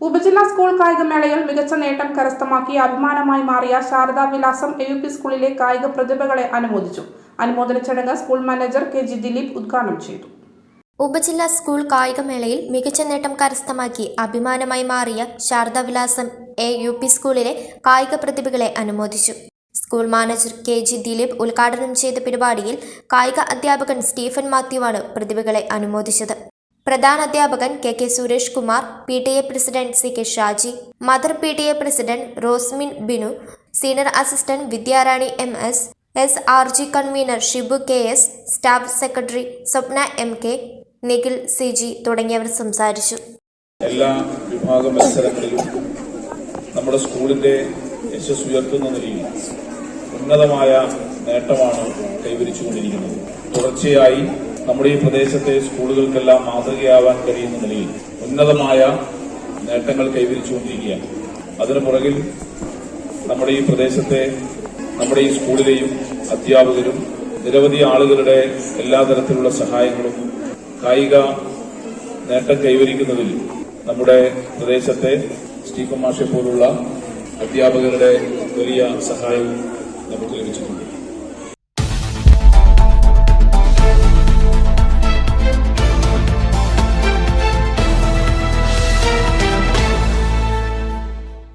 ഉപജില്ലാ സ്കൂൾ കായികമേളയിൽ മികച്ച നേട്ടം കരസ്ഥമാക്കി അഭിമാനമായി മാറിയ ശാരദാ വിലാസം എ യു പി സ്കൂളിലെ കായിക പ്രതിഭകളെ അനുമോദിച്ചു. അനുമോദന ചടങ്ങ് school manager K G Dileep ഉദ്ഘാടനം ചെയ്തു. ഉപജില്ലാ സ്കൂൾ കായികമേളയിൽ മികച്ച നേട്ടം കരസ്ഥമാക്കി അഭിമാനമായി മാറിയ ശാരദാ വിലാസം എ യു പി സ്കൂളിലെ കായിക പ്രതിഭകളെ അനുമോദിച്ചു. School manager K G Dileep ഉദ്ഘാടനം ചെയ്ത പരിപാടിയിൽ കായിക അധ്യാപകൻ സ്റ്റീഫൻ മാത്യുവാണ് പ്രതിഭകളെ അനുമോദിച്ചത്. പ്രധാന അധ്യാപകൻ K K Suresh Kumar P T A president C K Shaji mother P T A president Rosmin Binu senior assistant Vidyarani M S S R G convener Shibu K S staff secretary Swapna M K Nikhil C G തുടങ്ങിയവർ സംസാരിച്ചു. എല്ലാ വിഭാഗ മത്സരങ്ങളിലും നമ്മുടെ സ്കൂളിന്റെ യശസ് ഉയർത്തുന്ന നിലയിൽ ഉന്നതമായ നേട്ടമാണ് കൈവരിച്ചുകൊണ്ടിരിക്കുന്നത്. തുടർച്ചയായി നമ്മുടെ ഈ പ്രദേശത്തെ സ്കൂളുകൾക്കെല്ലാം മാതൃകയാവാൻ കഴിയുന്ന നിലയിൽ ഉന്നതമായ നേട്ടങ്ങൾ കൈവരിച്ചുകൊണ്ടിരിക്കുകയാണ്. അതിനു പുറകിൽ നമ്മുടെ ഈ പ്രദേശത്തെ നമ്മുടെ ഈ സ്കൂളിലെയും അധ്യാപകരും നിരവധി ആളുകളുടെ എല്ലാ തരത്തിലുള്ള സഹായങ്ങളും കായിക നേട്ടം കൈവരിക്കുന്നതിൽ നമ്മുടെ പ്രദേശത്തെ സ്റ്റീഫൻ മാഷെ പോലുള്ള അധ്യാപകരുടെ വലിയ സഹായവും നമുക്ക് ലഭിച്ചിട്ടുണ്ട്.